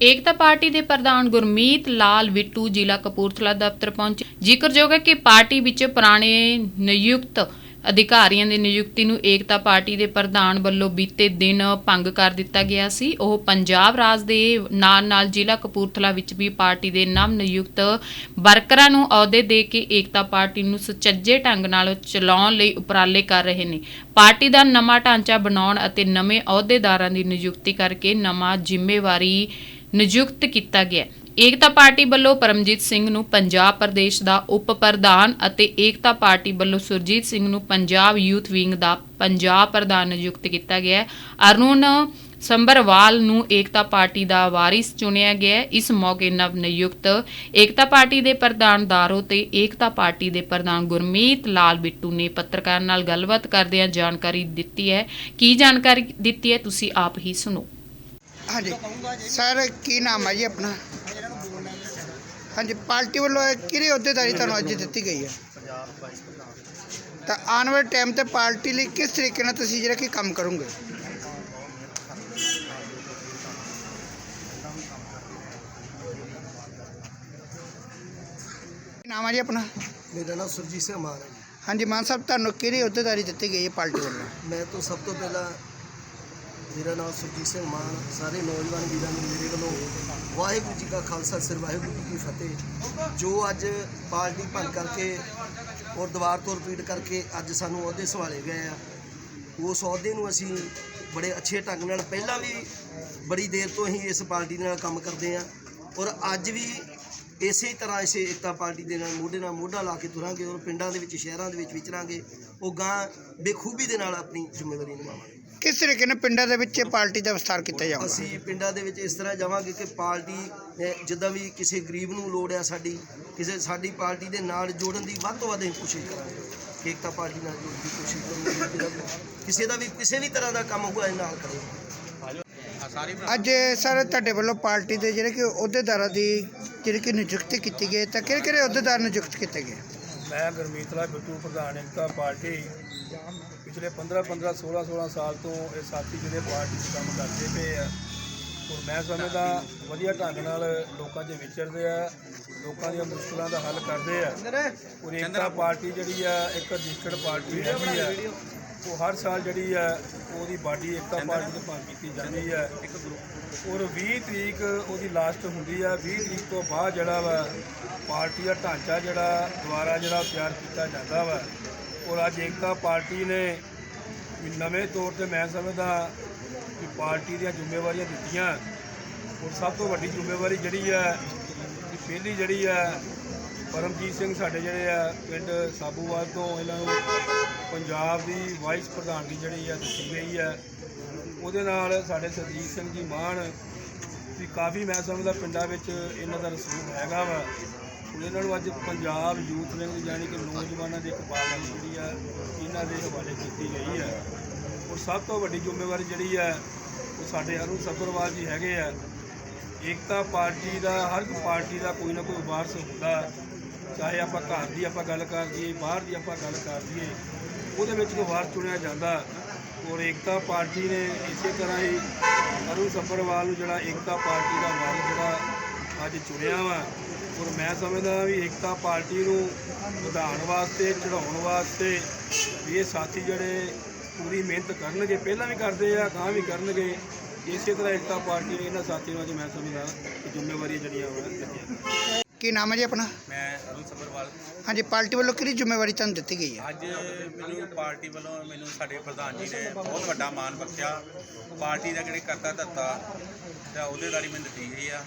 ਏਕਤਾ party ਦੇ ਪ੍ਰਧਾਨ ਗੁਰਮੀਤ ਲਾਲ ਵਿਟੂ ਜ਼ਿਲ੍ਹਾ ਕਪੂਰਥਲਾ ਦਫ਼ਤਰ ਪਹੁੰਚੇ। ਜ਼ਿਕਰਯੋਗ ਹੈ ਕਿ ਪਾਰਟੀ ਵਿੱਚ ਪੁਰਾਣੇ ਨਿਯੁਕਤ ਅਧਿਕਾਰੀਆਂ ਦੀ ਨਿਯੁਕਤੀ ਨੂੰ ਏਕਤਾ ਪਾਰਟੀ ਦੇ ਪ੍ਰਧਾਨ ਵੱਲੋਂ ਬੀਤੇ ਦਿਨ ਭੰਗ ਕਰ ਦਿੱਤਾ ਗਿਆ ਸੀ। ਉਹ ਪੰਜਾਬ ਰਾਜ ਦੇ ਨਾਲ-ਨਾਲ ਜ਼ਿਲ੍ਹਾ ਕਪੂਰਥਲਾ ਵਿੱਚ ਵੀ ਪਾਰਟੀ ਦੇ ਨਵ ਨਿਯੁਕਤ ਵਰਕਰਾਂ ਨੂੰ ਅਹੁਦੇ ਦੇ ਕੇ ਏਕਤਾ ਪਾਰਟੀ ਨੂੰ ਸੁਚੱਜੇ ਢੰਗ ਨਾਲ ਚਲਾਉਣ ਲਈ ਉਪਰਾਲੇ ਕਰ ਰਹੇ ਨੇ। ਪਾਰਟੀ ਦਾ ਨਵਾਂ ਢਾਂਚਾ ਬਣਾਉਣ ਅਤੇ ਨਵੇਂ ਅਹੁਦੇਦਾਰਾਂ ਦੀ ਨਿਯੁਕਤੀ ਕਰਕੇ ਨਵਾਂ ਜ਼ਿੰਮੇਵਾਰੀ ਨਿਯੁਕਤ ਕੀਤਾ ਗਿਆ ਹੈ। ਏਕਤਾ ਪਾਰਟੀ ਵੱਲੋਂ ਪਰਮਜੀਤ ਸਿੰਘ ਨੂੰ ਪੰਜਾਬ ਪ੍ਰਦੇਸ਼ ਦਾ ਉਪ ਪ੍ਰਧਾਨ ਅਤੇ ਏਕਤਾ ਪਾਰਟੀ ਵੱਲੋਂ ਸੁਰਜੀਤ ਸਿੰਘ ਨੂੰ ਪੰਜਾਬ ਯੂਥ ਵਿੰਗ ਦਾ ਪੰਜਾਬ ਪ੍ਰਧਾਨ ਨਿਯੁਕਤ ਕੀਤਾ ਗਿਆ ਹੈ ਅਰੁਣ ਸੰਬਰਵਾਲ ਨੂੰ ਏਕਤਾ ਪਾਰਟੀ ਦਾ ਵਾਰਿਸ ਚੁਣਿਆ ਗਿਆ ਹੈ। ਇਸ ਮੌਕੇ ਨਵ ਨਿਯੁਕਤ ਏਕਤਾ ਪਾਰਟੀ ਦੇ ਪ੍ਰਧਾਨ ਦਾਰੋ ਤੇ ਏਕਤਾ ਪਾਰਟੀ ਦੇ ਪ੍ਰਧਾਨ ਗੁਰਮੀਤ ਲਾਲ ਬਿੱਟੂ ਨੇ ਪੱਤਰਕਾਰ ਨਾਲ ਗੱਲਬਾਤ ਕਰਦਿਆਂ ਜਾਣਕਾਰੀ ਦਿੱਤੀ ਹੈ ਕੀ ਜਾਣਕਾਰੀ ਦਿੱਤੀ ਹੈ, ਤੁਸੀਂ ਆਪ ਹੀ ਸੁਣੋ ਹਾਂਜੀ। ਸਰ ਕੀ ਨਾਮ ਹੈ ਜੀ ਆਪਣਾ? ਹਾਂਜੀ ਪਾਰਟੀ ਵੱਲੋਂ ਇਹ ਕਿਹੜੀ ਅਹੁਦੇਦਾਰੀ ਤੁਹਾਨੂੰ ਅੱਜ ਦਿੱਤੀ ਗਈ ਹੈ? ਤਾਂ ਆਉਣ ਵਾਲੇ ਟਾਈਮ ਤੇ ਪਾਰਟੀ ਲਈ ਕਿਸ ਤਰੀਕੇ ਨਾਲ ਤੁਸੀਂ ਜਿਹੜਾ ਕਿ ਕੰਮ ਕਰੋਗੇ? ਕੀ ਨਾਮ ਹੈ ਜੀ ਆਪਣਾ? ਮੇਰਾ ਨਾਮ ਸੁਰਜੀਤ ਸਿੰਘ ਮਾਨ ਹੈ ਜੀ। ਹਾਂਜੀ ਮਾਨ ਸਾਹਿਬ ਤੁਹਾਨੂੰ ਕਿਹੜੀ ਅਹੁਦੇਦਾਰੀ ਦਿੱਤੀ ਗਈ ਹੈ ਪਾਰਟੀ ਵੱਲੋਂ? ਮੈਂ ਤੋਂ ਸਭ ਤੋਂ ਪਹਿਲਾਂ ਮੇਰਾ ਨਾਮ ਸੁਰਜੀਤ ਸਿੰਘ ਮਾਨ, ਸਾਰੇ ਨੌਜਵਾਨ ਵੀਰਾਂ ਨੂੰ ਮੇਰੇ ਵੱਲੋਂ ਵਾਹਿਗੁਰੂ ਜੀ ਕਾ ਖਾਲਸਾ, ਸਿਰ ਵਾਹਿਗੁਰੂ ਜੀ ਕੀ ਫਤਿਹ। ਜੋ ਅੱਜ ਪਾਰਟੀ ਭੰਗ ਕਰਕੇ ਔਰ ਦੁਬਾਰ ਤੋਂ ਰਿਪੀਟ ਕਰਕੇ ਅੱਜ ਸਾਨੂੰ ਅਹੁਦੇ ਸੰਭਾਲੇ ਗਏ ਆ, ਉਸ ਅਹੁਦੇ ਨੂੰ ਅਸੀਂ ਬੜੇ ਅੱਛੇ ਢੰਗ ਨਾਲ ਪਹਿਲਾਂ ਵੀ ਬੜੀ ਦੇਰ ਤੋਂ ਹੀ ਇਸ ਪਾਰਟੀ ਨਾਲ ਕੰਮ ਕਰਦੇ ਆ ਔਰ ਅੱਜ ਵੀ ਇਸੇ ਤਰ੍ਹਾਂ ਇਸੇ ਏਕਤਾ ਪਾਰਟੀ ਦੇ ਨਾਲ ਮੋਢੇ ਨਾਲ ਮੋਢਾ ਲਾ ਕੇ ਤੁਰਾਂਗੇ ਔਰ ਪਿੰਡਾਂ ਦੇ ਵਿੱਚ ਸ਼ਹਿਰਾਂ ਦੇ ਵਿੱਚ ਵਿਚਰਾਂਗੇ ਉਹ ਗਾਂ ਬੇਖੂਬੀ ਦੇ ਨਾਲ ਆਪਣੀ ਜ਼ਿੰਮੇਵਾਰੀ ਨਿਭਾਵਾਂਗੇ। ਕਿਸ ਤਰੀਕੇ ਨਾਲ ਪਿੰਡਾਂ ਦੇ ਵਿੱਚ ਪਾਰਟੀ ਦਾ ਵਿਸਤਾਰ ਕੀਤਾ ਜਾਊਗਾ? ਅਸੀਂ ਪਿੰਡਾਂ ਦੇ ਵਿੱਚ ਇਸ ਤਰ੍ਹਾਂ ਜਾਵਾਂਗੇ ਕਿ ਪਾਰਟੀ ਅਹ, ਜਿੱਦਾਂ ਵੀ ਕਿਸੇ ਗਰੀਬ ਨੂੰ ਲੋੜ ਆ ਸਾਡੀ ਕਿਸੇ ਸਾਡੀ ਪਾਰਟੀ ਦੇ ਨਾਲ ਜੋੜਨ ਦੀ ਵੱਧ ਤੋਂ ਵੱਧ ਅਸੀਂ ਕੋਸ਼ਿਸ਼ ਕਰਾਂਗੇ ਕਿ ਏਕਤਾ ਪਾਰਟੀ ਨਾਲ ਜੋੜਨ ਦੀ ਕੋਸ਼ਿਸ਼ ਕਰਾਂਗੇ ਕਿਸੇ ਦਾ ਵੀ ਕਿਸੇ ਵੀ ਤਰ੍ਹਾਂ ਦਾ ਕੰਮ ਇਹ ਨਾਲ ਕਰਾਂਗੇ ਅੱਜ ਸਰ ਤੁਹਾਡੇ ਵੱਲੋਂ ਪਾਰਟੀ ਦੇ ਜਿਹੜੇ ਕਿ ਅਹੁਦੇਦਾਰਾਂ ਦੀ ਜਿਹੜੀ ਕਿ ਨਿਯੁਕਤੀ ਕੀਤੀ ਗਈ ਤਾਂ ਕਿਹੜੇ ਕਿਹੜੇ ਅਹੁਦੇਦਾਰ ਨਿਯੁਕਤ ਕੀਤੇ ਗਏ? ਮੈਂ ਗੁਰਮੀਤ ਲਾਲ ਬਿੱਟੂ ਪ੍ਰਧਾਨ ਏਕਤਾ ਪਾਰਟੀ। ਪਿਛਲੇ 15 15 16 16 ਸਾਲ ਤੋਂ ਇਹ ਸਾਥੀ ਜਿਹੜੇ ਪਾਰਟੀ 'ਚ ਕੰਮ ਕਰਦੇ ਪਏ ਆ ਔਰ ਮੈਂ ਸਮਝਦਾ ਵਧੀਆ ਢੰਗ ਨਾਲ ਲੋਕਾਂ 'ਚ ਵਿਚਰਦੇ ਆ ਲੋਕਾਂ ਦੀਆਂ ਮੁਸ਼ਕਲਾਂ ਦਾ ਹੱਲ ਕਰਦੇ ਆ। ਔਰ ਏਕਤਾ ਪਾਰਟੀ ਜਿਹੜੀ ਆ ਇੱਕ ਰਜਿਸਟਰਡ ਪਾਰਟੀ ਹੈਗੀ ਆ ਉਹ ਹਰ ਸਾਲ ਜਿਹੜੀ ਆ ਉਹਦੀ ਬਾਡੀ ਏਕਤਾ ਪਾਰਟੀ ਦੇ ਭਾਗ ਕੀਤੀ ਜਾਂਦੀ ਆ ਔਰ 20 ਤਰੀਕ ਉਹਦੀ ਲਾਸਟ ਹੁੰਦੀ ਆ 20 ਤਰੀਕ ਤੋਂ ਬਾਅਦ ਜਿਹੜਾ ਵਾ ਪਾਰਟੀ ਦਾ ਢਾਂਚਾ ਜਿਹੜਾ ਦੁਬਾਰਾ ਜਿਹੜਾ ਤਿਆਰ ਕੀਤਾ ਜਾਂਦਾ ਵਾ। ਔਰ ਅੱਜ ਏਕਤਾ ਪਾਰਟੀ ਨੇ ਨਵੇਂ ਤੌਰ ਤੇ ਮੈਂ ਸਮਝਦਾ ਕਿ ਪਾਰਟੀ ਦੀਆਂ ਜ਼ਿੰਮੇਵਾਰੀਆਂ ਦਿੱਤੀਆਂ। ਔਰ ਸਭ ਤੋਂ ਵੱਡੀ ਜ਼ਿੰਮੇਵਾਰੀ ਜਿਹੜੀ ਕਿ ਪਹਿਲੀ ਜਿਹੜੀ ਆ ਪਰਮਜੀਤ ਸਿੰਘ ਸਾਡੇ ਜਿਹੜੇ ਆ ਪਿੰਡ ਸਾਬੂਵਾਲ ਤੋਂ ਇਹਨਾਂ ਨੂੰ ਪੰਜਾਬ ਦੀ ਵਾਈਸ ਪ੍ਰਧਾਨਗੀ ਜਿਹੜੀ ਆ ਦਿੱਤੀ ਗਈ ਆ। ਉਹਦੇ ਨਾਲ ਸਾਡੇ ਸਰਜੀਤ ਸਿੰਘ ਜੀ ਮਾਨ ਵੀ ਕਾਫੀ ਮੈਂ ਸਮਝਦਾ ਪਿੰਡਾਂ ਵਿੱਚ ਇਹਨਾਂ ਦਾ ਰਸੂਖ ਹੈਗਾ ਵਾ। ਇਹਨਾਂ ਨੂੰ ਅੱਜ ਪੰਜਾਬ ਯੂਥ ਵਿੰਗ ਯਾਨੀ ਕਿ ਨੌਜਵਾਨਾਂ ਦੀ ਇੱਕ ਪਾਰਟੀ ਜਿਹੜੀ ਆ, ਇਹਨਾਂ ਦੇ ਹਵਾਲੇ ਕੀਤੀ ਗਈ ਹੈ ਔਰ ਸਭ ਤੋਂ ਵੱਡੀ ਜ਼ਿੰਮੇਵਾਰੀ ਜਿਹੜੀ ਹੈ ਉਹ ਸਾਡੇ ਅਰੁਣ ਸੱਭਰਵਾਲ ਜੀ ਹੈਗੇ ਆ। ਏਕਤਾ ਪਾਰਟੀ ਦਾ, ਹਰ ਇੱਕ ਪਾਰਟੀ ਦਾ ਕੋਈ ਨਾ ਕੋਈ ਵਾਰਸ ਹੁੰਦਾ। ਚਾਹੇ ਆਪਾਂ ਘਰ ਦੀ ਆਪਾਂ ਗੱਲ ਕਰ ਲਈਏ ਬਾਹਰ ਦੀ ਆਪਾਂ ਗੱਲ ਕਰ ਲਈਏ ਉਹਦੇ ਵਿੱਚ ਕੋਈ ਵਾਰਸ ਚੁਣਿਆ ਜਾਂਦਾ। ਔਰ ਏਕਤਾ ਪਾਰਟੀ ਨੇ ਇਸੇ ਤਰ੍ਹਾਂ ਹੀ ਅਰੁਣ ਸੱਭਰਵਾਲ ਨੂੰ ਜਿਹੜਾ ਏਕਤਾ ਪਾਰਟੀ ਦਾ ਵਾਰਸ ਜਿਹੜਾ ਅੱਜ ਚੁਣਿਆ ਵਾ, ਔਰ ਮੈਂ ਸਮਝਦਾ ਵੀ ਏਕਤਾ ਪਾਰਟੀ ਨੂੰ ਵਧਾਉਣ ਵਾਸਤੇ ਚੜਾਉਣ ਵਾਸਤੇ ਵੀ ਇਹ ਸਾਥੀ ਜਿਹੜੇ ਪੂਰੀ ਮਿਹਨਤ ਕਰਨਗੇ, ਪਹਿਲਾਂ ਵੀ ਕਰਦੇ ਆ ਗਾਂ ਵੀ ਕਰਨਗੇ, ਇਸੇ ਤਰ੍ਹਾਂ ਏਕਤਾ ਪਾਰਟੀ ਨੇ ਇਹਨਾਂ ਸਾਥੀਆਂ ਨੂੰ ਅੱਜ ਮੈਂ ਸਮਝਦਾ ਕਿ ਜ਼ਿੰਮੇਵਾਰੀਆਂ ਜਿਹੜੀਆਂ ਉਹ ਦਿੱਤੀਆਂ। ਕੀ ਨਾਮ ਹੈ ਜੀ ਆਪਣਾ? ਮੈਂ ਅਰੁਣ ਸੱਭਰਵਾਲ। ਹਾਂਜੀ ਪਾਰਟੀ ਵੱਲੋਂ ਕਿਹੜੀ ਜ਼ਿੰਮੇਵਾਰੀ ਤੁਹਾਨੂੰ ਦਿੱਤੀ ਗਈ ਹੈ? ਅੱਜ ਮੈਨੂੰ ਪਾਰਟੀ ਵੱਲੋਂ ਮੈਨੂੰ ਸਾਡੇ ਪ੍ਰਧਾਨ ਜੀ ਨੇ ਬਹੁਤ ਵੱਡਾ ਮਾਣ ਬਖਸ਼ਿਆ। ਪਾਰਟੀ ਦਾ ਜਿਹੜੇ ਕਰਤਾ ਧੱਤਾ ਤੇ ਅਹੁਦੇਦਾਰੀ ਮੈਨੂੰ ਦਿੱਤੀ ਗਈ ਆ।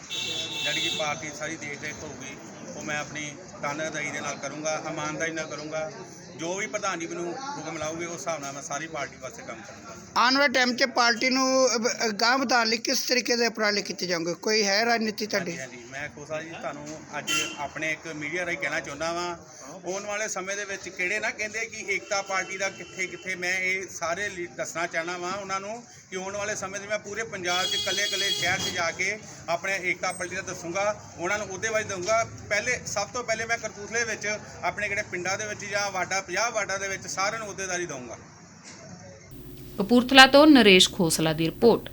ਜਿਹੜੀ ਕਿ ਪਾਰਟੀ ਸਾਰੀ ਦੇਖ ਰੇਖ ਹੋਊਗੀ ਉਹ ਮੈਂ ਆਪਣੀ ਤਾਨਾਦਾਰੀ ਦੇ ਨਾਲ ਕਰੂੰਗਾ ਇਮਾਨਦਾਰੀ ਨਾਲ ਕਰੂੰਗਾ। ਜੋ ਵੀ ਪ੍ਰਧਾਨ ਜੀ ਮੈਨੂੰ ਹੁਕਮ ਲਾਉਗੇ ਉਸ ਹਿਸਾਬ ਨਾਲ ਮੈਂ ਸਾਰੀ ਪਾਰਟੀ ਵਾਸਤੇ ਕੰਮ ਕਰੂੰਗਾ। ਆਉਣ ਵਾਲੇ ਟਾਈਮ 'ਚ ਪਾਰਟੀ ਨੂੰ ਅਗਾਂਹ ਵਧਾਉਣ ਲਈ ਕਿਸ ਤਰੀਕੇ ਦੇ ਉਪਰਾਲੇ ਕੀਤੇ ਜਾਣਗੇ? ਕੋਈ ਹੈ ਰਣਨੀਤੀ ਤੁਹਾਡੀ? ਹਾਂਜੀ ਮੈਂ ਖੋਸਾ ਜੀ ਤੁਹਾਨੂੰ ਅੱਜ ਆਪਣੇ ਇੱਕ ਮੀਡੀਆ ਰਾਹੀਂ ਕਹਿਣਾ ਚਾਹੁੰਦਾ ਵਾਂ ਆਉਣ ਵਾਲੇ ਸਮੇਂ ਦੇ ਵਿੱਚ ਕਿਹੜੇ ਨਾ ਕਹਿੰਦੇ ਕਿ ਏਕਤਾ ਪਾਰਟੀ ਦਾ ਕਿੱਥੇ ਕਿੱਥੇ ਮੈਂ ਇਹ ਸਾਰੇ ਦੱਸਣਾ ਚਾਹਣਾ ਵਾਂ ਉਹਨਾਂ ਨੂੰ ਕਿ ਆਉਣ ਵਾਲੇ ਸਮੇਂ ਦੇ ਮੈਂ ਪੂਰੇ ਪੰਜਾਬ 'ਚ ਕੱਲੇ ਕੱਲੇ ਸ਼ਹਿਰ 'ਚ ਜਾ ਕੇ ਆਪਣੇ ਏਕਤਾ ਪਾਰਟੀ ਦਾ ਦੱਸੂਗਾ। ਉਹਨਾਂ ਨੂੰ ਉਹਦੇ ਬਾਰੇ ਦਊਂਗਾ। ਪਹਿਲੇ ਸਭ ਤੋਂ ਪਹਿਲੇ ਮੈਂ ਕਰਤੂਸਲੇ ਵਿੱਚ ਆਪਣੇ ਕਿਹੜੇ ਪਿੰਡਾਂ ਦੇ ਵਿੱਚ ਜਾਂ ਵਾਰਡਾ 50 ਵਾਰਡਾਂ ਦੇ ਵਿੱਚ ਸਾਰਿਆਂ ਨੂੰ ਅਹੁਦੇਦਾਰੀ ਦਊਂਗਾ। ਕਪੂਰਥਲਾ ਤੋਂ ਨਰੇਸ਼ ਖੋਸਲਾ ਦੀ ਰਿਪੋਰਟ।